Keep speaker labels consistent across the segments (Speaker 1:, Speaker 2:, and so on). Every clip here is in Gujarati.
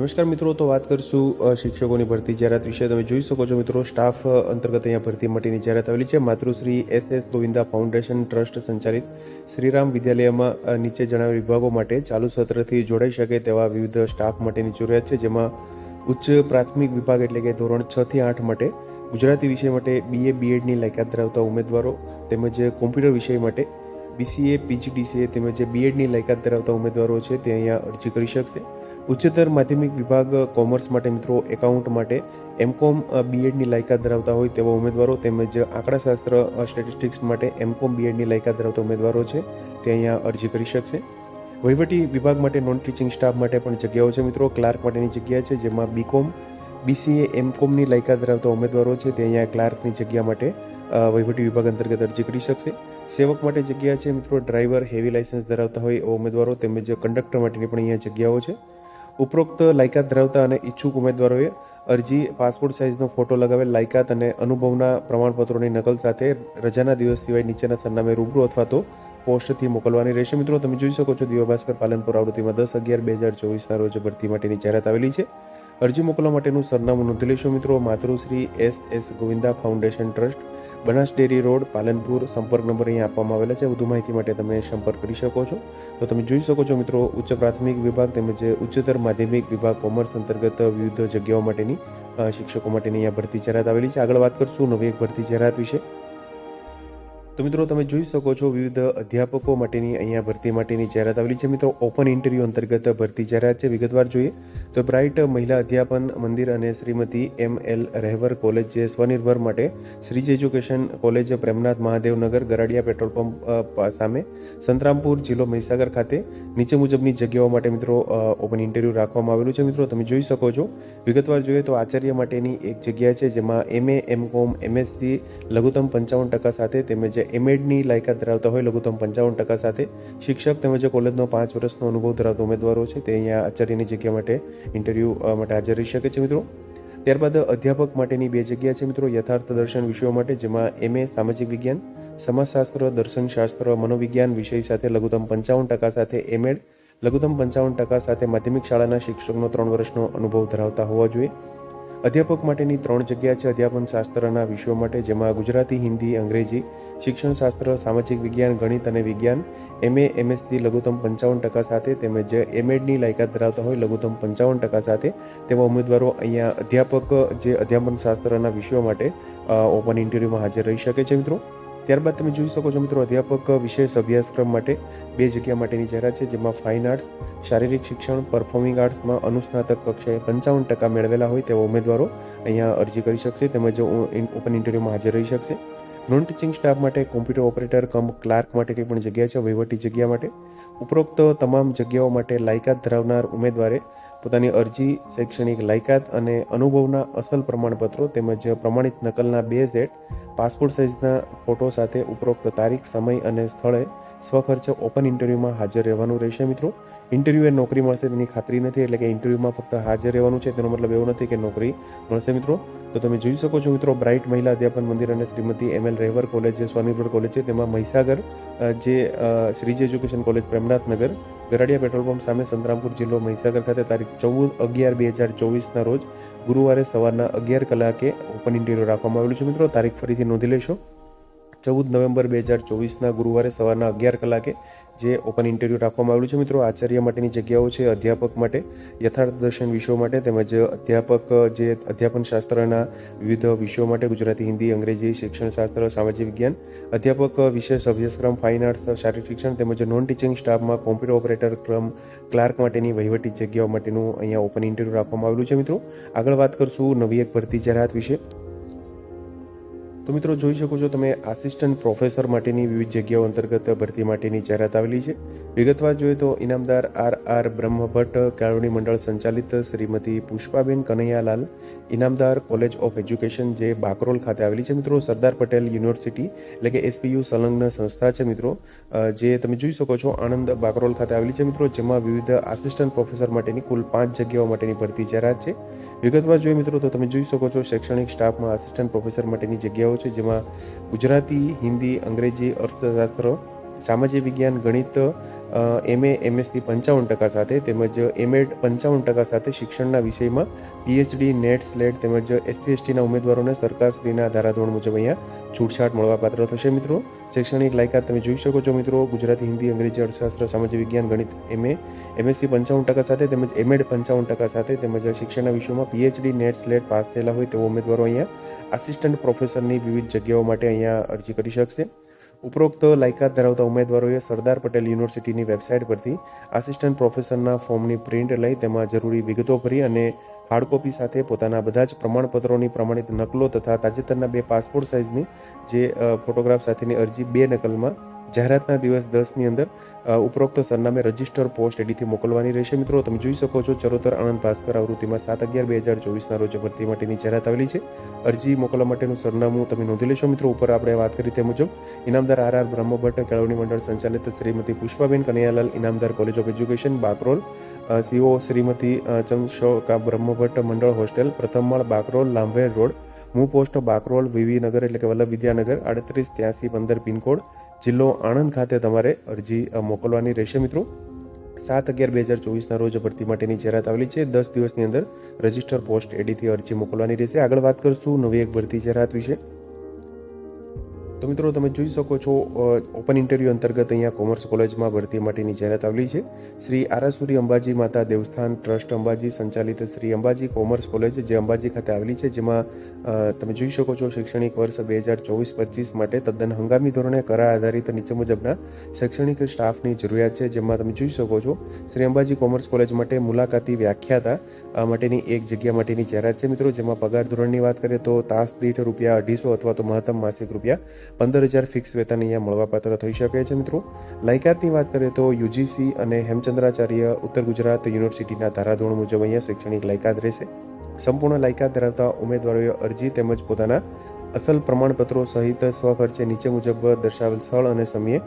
Speaker 1: નમસ્કાર મિત્રો, તો વાત કરીશું શિક્ષકોની ભરતી જાહેરાત વિશે. તમે જોઈ શકો છો મિત્રો, સ્ટાફ અંતર્ગત અહીંયા ભરતી માટેની જાહેરાત આવેલી છે. માતૃશ્રી S S Govinda foundation trust સંચાલિત શ્રીરામ વિદ્યાલયમાં નીચે જણાવેલ વિભાગો માટે ચાલુ સત્રથી જોડાઈ શકે તેવા વિવિધ સ્ટાફ માટેની જરૂરિયાત છે, જેમાં ઉચ્ચ પ્રાથમિક વિભાગ એટલે કે ધોરણ છ થી આઠ માટે, ગુજરાતી વિષય માટે બીએ બીએડની લાયકાત ધરાવતા ઉમેદવારો તેમજ કોમ્પ્યુટર વિષય માટે બીસીએ પીજીડીસીએ તેમજ બીએડની લાયકાત ધરાવતા ઉમેદવારો છે, તે અહીંયા અરજી કરી શકશે. ઉચ્ચતર માધ્યમિક વિભાગ કોમર્સ માટે મિત્રો, એકાઉન્ટ માટે એમકોમ બીએડની લાયકાત ધરાવતા હોય તેવા ઉમેદવારો તેમજ આંકડાશાસ્ત્ર સ્ટેટિસ્ટિક્સ માટે એમકોમ બીએડની લાયકાત ધરાવતા ઉમેદવારો છે, તે અહીંયા અરજી કરી શકશે. વહીવટી વિભાગ માટે નોન ટીચિંગ સ્ટાફ માટે પણ જગ્યાઓ છે મિત્રો, ક્લાર્ક માટેની જગ્યા છે, જેમાં બીકોમ બીસીએ એમકોમની લાયકાત ધરાવતા ઉમેદવારો છે, તે અહીંયા ક્લાર્કની જગ્યા માટે વહીવટી વિભાગ અંતર્ગત અરજી કરી શકશે. સેવક માટે જગ્યા છે મિત્રો, ડ્રાઈવર હેવી લાઇસન્સ ધરાવતા હોય એવા ઉમેદવારો તેમજ કંડક્ટર માટેની પણ અહીંયા જગ્યાઓ છે. ઉપરોક્ત લાયકાત ધરાવતા અને ઈચ્છુક ઉમેદવારોએ અરજી, પાસપોર્ટ સાઇઝનો ફોટો લગાવેલ લાયકાત અને અનુભવના પ્રમાણપત્રોની નકલ સાથે રજાના દિવસ સિવાય નીચેના સરનામે રૂબરૂ અથવા તો પોસ્ટથી મોકલવાની રહેશે. મિત્રો, તમે જોઈ શકો છો દિવ્ય ભાસ્કર પાલનપુર આવૃત્તિમાં દસ અગિયાર બે હજાર ચોવીસના રોજ ભરતી માટેની જાહેરાત આવેલી છે. અરજી મોકલવા માટેનું સરનામું નોંધી લેશો મિત્રો. માતૃશ્રી S S Govinda foundation trust, Banas dairy road, Palanpur, સંપર્ક નંબર અહીંયા આપવામાં આવેલા છે. વધુ માહિતી માટે તમે સંપર્ક કરી શકો છો. તો તમે જોઈ શકો છો મિત્રો, ઉચ્ચ પ્રાથમિક વિભાગ તેમજ ઉચ્ચતર માધ્યમિક વિભાગ કોમર્સ અંતર્ગત વિવિધ જગ્યાઓ માટેની શિક્ષકો માટેની અહીંયા ભરતી જાહેરાત આવેલી છે. આગળ વાત કરશું નવી એક ભરતી જાહેરાત વિશે. તો મિત્રો, તમે જોઈ શકો છો વિવિધ અધ્યાપકો માટેની અહીંયા ભરતી માટેની જાહેરાત આવેલી છે. મિત્રો, ઓપન ઇન્ટરવ્યૂ અંતર્ગત ભરતી જાહેરાત છે. વિગતવાર જોઈએ તો બ્રાઇટ મહિલા અધ્યાપન મંદિર અને Shrimati M L Rahevar college જે સ્વનિર્ભર માટે Shrij education college Premnath Mahadevnagar Garadiya petrol pump સામે સંતરામપુર જિલ્લો મહીસાગર ખાતે નીચે મુજબની જગ્યાઓ માટે મિત્રો ઓપન ઇન્ટરવ્યૂ રાખવામાં આવેલું છે. મિત્રો, તમે જોઈ શકો છો. વિગતવાર જોઈએ તો આચાર્ય માટેની એક જગ્યા છે જેમાં એમએ કોમ એમએસસી લઘુત્તમ પંચાવન ટકા સાથે તેમજ એમએડની લાયકાત ધરાવતા હોય લઘુત્તમ પંચાવન ટકા સાથે શિક્ષક તેમજ કોલેજનો પાંચ વર્ષનો અનુભવ ધરાવતા ઉમેદવારો છે. તે અહીંયા આચાર્યની જગ્યા માટે ઇન્ટરવ્યૂ માટે હાજર રહી શકે છે મિત્રો. ત્યારબાદ અધ્યાપક માટેની બે જગ્યા છે મિત્રો. યથાર્થ દર્શન વિષયો માટે, જેમાં એમએ સામાજિક વિજ્ઞાન, સમાજશાસ્ત્ર, દર્શનશાસ્ત્ર, મનોવિજ્ઞાન વિષય સાથે લઘુત્તમ પંચાવન ટકા સાથે એમએડ લઘુત્તમ પંચાવન ટકા સાથે માધ્યમિક શાળાના શિક્ષકનો ત્રણ વર્ષનો અનુભવ ધરાવતા હોવા જોઈએ. અધ્યાપક માટેની ત્રણ જગ્યા છે અધ્યાપન શાસ્ત્રના વિષયો માટે, જેમાં ગુજરાતી, હિન્દી, અંગ્રેજી, શિક્ષણ શાસ્ત્ર, સામાજિક વિજ્ઞાન, ગણિત અને વિજ્ઞાન એમએ એમએસસી લઘુત્તમ પંચાવન ટકા સાથે, તેમજ એમએડની લાયકાત ધરાવતા હોય લઘુત્તમ પંચાવન ટકા સાથે, તેવા ઉમેદવારો અહીંયા અધ્યાપક જે અધ્યાપન શાસ્ત્રના વિષયો માટે ઓપન ઇન્ટરવ્યૂમાં હાજર રહી શકે છે મિત્રો. ત્યારબાદ તમે જોઈ શકો છો મિત્રો અધ્યાપક વિશેષ અભ્યાસક્રમ માટે બે જગ્યા માટેની જાહેરાત છે, જેમાં ફાઇન આર્ટ્સ, શારીરિક શિક્ષણ, પરફોર્મિંગ આર્ટ્સમાં અનુસ્નાતક કક્ષાએ પંચાવન ટકા મેળવેલા હોય તેવા ઉમેદવારો અહીંયા અરજી કરી શકશે, તેમજ ઓપન ઇન્ટરવ્યૂમાં હાજર રહી શકશે. નોન ટીચિંગ સ્ટાફ માટે કોમ્પ્યુટર ઓપરેટર કમ ક્લાર્ક માટેની પણ જગ્યા છે, વહીવટી જગ્યા માટે. ઉપરોક્ત તમામ જગ્યાઓ માટે લાયકાત ધરાવનાર ઉમેદવારે પોતાની અરજી, શૈક્ષણિક લાયકાત અને અનુભવના અસલ પ્રમાણપત્રો તેમજ પ્રમાણિત નકલના બે સેટ, પાસપોર્ટ સાઇઝના ફોટો સાથે ઉપરોક્ત તારીખ, સમય અને સ્થળે સ્વખર્ચે ઓપન ઇન્ટરવ્યૂમાં હાજર રહેવાનું રહેશે મિત્રો. ઇન્ટરવ્યૂ એ નોકરી મળશે તેની ખાતરી નથી, એટલે કે ઇન્ટરવ્યૂમાં ફક્ત હાજર રહેવાનું છે, તેનો મતલબ એવો નથી કે નોકરી મળશે મિત્રો. તો તમે જોઈ શકો છો મિત્રો, બ્રાઇટ મહિલા અધ્યાપન મંદિર અને Shrimati M L Rahevar college જે સ્વનિર્ભર કોલેજ છે. તેમાં મહીસાગર જે Shriji education college Premnathnagar Garadiya petrol pump સામે સંતરામપુર જિલ્લો મહીસાગર ખાતે તારીખ ચૌદ અગિયાર બે હજાર ચોવીસના રોજ ગુરુવારે સવારના અગિયાર કલાકે ઓપન ઇન્ટરવ્યુ રાખવામાં આવેલું છે. મિત્રો, તારીખ ફરીથી નોંધી લેશો. ચૌદ નવેમ્બર બે હજાર ચોવીસના ગુરુવારે સવારના અગિયાર કલાકે જે ઓપન ઇન્ટરવ્યૂ રાખવામાં આવેલું છે, મિત્રો, આચાર્ય માટેની જગ્યાઓ છે, અધ્યાપક માટે, યથાર્થ દર્શન વિષયો માટે તેમજ અધ્યાપક જે અધ્યાપન શાસ્ત્રના વિવિધ વિષયો માટે ગુજરાતી, હિન્દી, અંગ્રેજી, શિક્ષણ શાસ્ત્ર, સામાજિક વિજ્ઞાન, અધ્યાપક વિશેષ અભ્યાસક્રમ, ફાઇન આર્ટ્સ, શારીરિક શિક્ષણ તેમજ નોન ટીચિંગ સ્ટાફમાં કોમ્પ્યુટર ઓપરેટર ક્રમ ક્લાર્ક માટેની વહીવટી જગ્યાઓ માટેનું અહીંયા ઓપન ઇન્ટરવ્યૂ રાખવામાં આવેલું છે, મિત્રો. આગળ વાત કરશું નવી એક ભરતી જાહેરાત વિશે. તો મિત્રો જોઈ શકો છો તમે આસિસ્ટન્ટ પ્રોફેસર માટેની વિવિધ જગ્યાઓ અંતર્ગત ભરતી માટેની જાહેરાત આવેલી છે. વિગતવાર જોઈએ તો ઇનામદાર આર આર બ્રહ્મભટ્ટ કેળવણી મંડળ સંચાલિત Shrimati Pushpaben Kanaiyalal, Inamdar college of education જે બાકરોલ ખાતે આવેલી છે. મિત્રો સરદાર પટેલ યુનિવર્સિટી એટલે કે એસપીયુ સંલગ્ન સંસ્થા છે મિત્રો જે તમે જોઈ શકો છો આણંદ બાકરોલ ખાતે આવેલી છે. મિત્રો, જેમાં વિવિધ આસિસ્ટન્ટ પ્રોફેસર માટેની કુલ પાંચ જગ્યાઓ માટેની ભરતી જાહેરાત છે. વિગતવાર જોઈએ મિત્રો, તો તમે જોઈ શકો છો શૈક્ષણિક સ્ટાફમાં આસિસ્ટન્ટ પ્રોફેસર માટેની જગ્યાઓ છે, જેમાં ગુજરાતી, હિન્દી, અંગ્રેજી અર્થશાસ્ત્ર સામાજિક વિજ્ઞાન, ગણિત એમએ એમએસસી પંચાવન ટકા સાથે તેમજ એમએડ પંચાવન ટકા સાથે શિક્ષણના વિષયમાં પીએચડી નેટ સ્લેટ તેમજ એસસી એસટીના ઉમેદવારોને સરકારશ્રીના ધારાધોરણ મુજબ અહીંયા છૂટછાટ મળવાપાત્ર થશે મિત્રો. શૈક્ષણિક લાયકાત તમે જોઈ શકો છો મિત્રો. ગુજરાતી, હિન્દી, અંગ્રેજી, અર્થશાસ્ત્ર, સામાજિક વિજ્ઞાન, ગણિત એમએ એમએસસી પંચાવન ટકા સાથે તેમજ એમએડ પંચાવન ટકા સાથે તેમજ શિક્ષણના વિષયોમાં પીએચડી નેટ સ્લેટ પાસ થયેલા હોય તેવા ઉમેદવારો અહીંયા આસિસ્ટન્ટ પ્રોફેસરની વિવિધ જગ્યાઓ માટે અહીંયા અરજી કરી શકશે. ઉપરોક્ત લાયકાત ધરાવતા ઉમેદવારોએ સરદાર પટેલ યુનિવર્સિટીની વેબસાઇટ પરથી આસિસ્ટન્ટ પ્રોફેસરના ફોર્મની પ્રિન્ટ લઈ તેમાં જરૂરી વિગતો ભરી અને હાર્ડ કોપી સાથે પોતાના બધા જ પ્રમાણપત્રોની પ્રમાણિત નકલો તથા તાજેતરના બે પાસપોર્ટ સાઇઝની જે ફોટોગ્રાફ સાથેની અરજી બે નકલમાં જાહેરાતના દિવસ દસની અંદર ઉપરોક્ત સરનામે રજિસ્ટર પોસ્ટ એડીથી મોકલવાની રહેશે. મિત્રો, તમે જોઈ શકો છો ચરોતર આણંદ ભાસ્કર આવૃત્તિમાં સાત અગિયાર બે હજાર ચોવીસના રોજ ભરતી માટેની જાહેરાત આવેલી છે. અરજી મોકલવા માટેનું સરનામું તમે નોંધી લેશો. મિત્રો, ઉપર આપણે વાત કરી તે મુજબ ઇનામદાર આર આર બ્રહ્મભટ્ટ, કેળવણી મંડળ સંચાલિત Shrimati Pushpaben Kanaiyalal, Inamdar college of education Bakrol C O Shrimati Chandrashoka Brahmbhatt મંડળ હોસ્ટેલ, પ્રથમ માળ બાકરોલ લાંભેર રોડ મૂ પોસ્ટ બાકરોલ વિવીનગર એટલે કે વલ્લભ વિદ્યાનગર, આડત્રીસ ત્યાસી પંદર પિનકોડ, જિલ્લો આણંદ ખાતે તમારે અરજી મોકલવાની રહેશે મિત્રો. સાત અગિયાર બે હજાર ચોવીસના રોજ ભરતી માટેની જાહેરાત આવેલી છે. દસ દિવસની અંદર રજિસ્ટર પોસ્ટ એડીથી અરજી મોકલવાની રહેશે. આગળ વાત કરશું નવી એક ભરતી જાહેરાત વિશે. તો મિત્રો તમે જોઈ શકો છો ઓપન ઇન્ટરવ્યૂ અંતર્ગત અહીંયા કોમર્સ કોલેજમાં ભરતી માટેની જાહેરાત આવેલી છે. શ્રી આરાસુરી અંબાજી માતા દેવસ્થાન ટ્રસ્ટ અંબાજી સંચાલિત શ્રી અંબાજી કોમર્સ કોલેજ જે અંબાજી ખાતે આવેલી છે, જેમાં તમે જોઈ શકો છો શૈક્ષણિક વર્ષ બે હજાર ચોવીસ પચીસ માટે તદ્દન હંગામી ધોરણે કરાર આધારિત નીચે મુજબના શૈક્ષણિક સ્ટાફની જરૂરિયાત છે, જેમાં તમે જોઈ શકો છો શ્રી અંબાજી કોમર્સ કોલેજ માટે મુલાકાતી વ્યાખ્યાતા માટેની એક જગ્યા માટેની જાહેરાત છે મિત્રો, જેમાં પગાર ધોરણની વાત કરીએ તો તાસ દીઠ રૂપિયા અઢીસો અથવા તો મહત્તમ માસિક રૂપિયા પંદર હજાર ફિક્સ વેતન અહીંયા મળવાપાત્ર થઈ શકે છે મિત્રો. લાયકાતની વાત કરીએ તો યુજીસી અને હેમચંદ્રાચાર્ય ઉત્તર ગુજરાત યુનિવર્સિટીના ધારાધોરણ મુજબ અહીંયા શૈક્ષણિક લાયકાત રહેશે. સંપૂર્ણ લાયકાત ધરાવતા ઉમેદવારોએ અરજી તેમજ પોતાના અસલ પ્રમાણપત્રો સહિત સ્વખર્ચે નીચે મુજબ દર્શાવેલ સ્થળ અને સમયે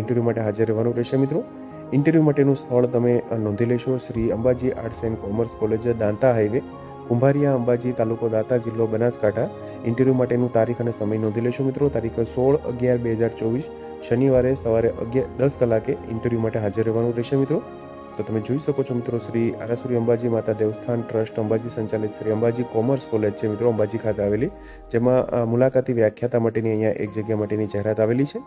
Speaker 1: ઇન્ટરવ્યૂ માટે હાજર રહેવાનું રહેશે મિત્રો. ઇન્ટરવ્યૂ માટેનું સ્થળ તમે નોંધી લેશો. Shri Ambaji arts and commerce college Danta highway. Kumbhariya, Ambaji તાલુકો દાતા જિલ્લો બનાસકાંઠા. ઇન્ટરવ્યૂ માટેનું તારીખ અને સમય નોંધી લેશો મિત્રો. તારીખ સોળ અગિયાર બે હજાર ચોવીસ, શનિવારે સવારે અગિયાર દસ કલાકે ઇન્ટરવ્યૂ માટે હાજર રહેવાનું રહેશે મિત્રો. તો તમે જોઈ શકો છો મિત્રો, શ્રી આરાસુરી અંબાજી માતા દેવસ્થાન ટ્રસ્ટ અંબાજી સંચાલિત શ્રી અંબાજી કોમર્સ કોલેજ છે મિત્રો, અંબાજી ખાતે આવેલી. જેમાં મુલાકાતી વ્યાખ્યાતા માટેની અહીંયા એક જગ્યા માટેની જાહેરાત આવેલી છે.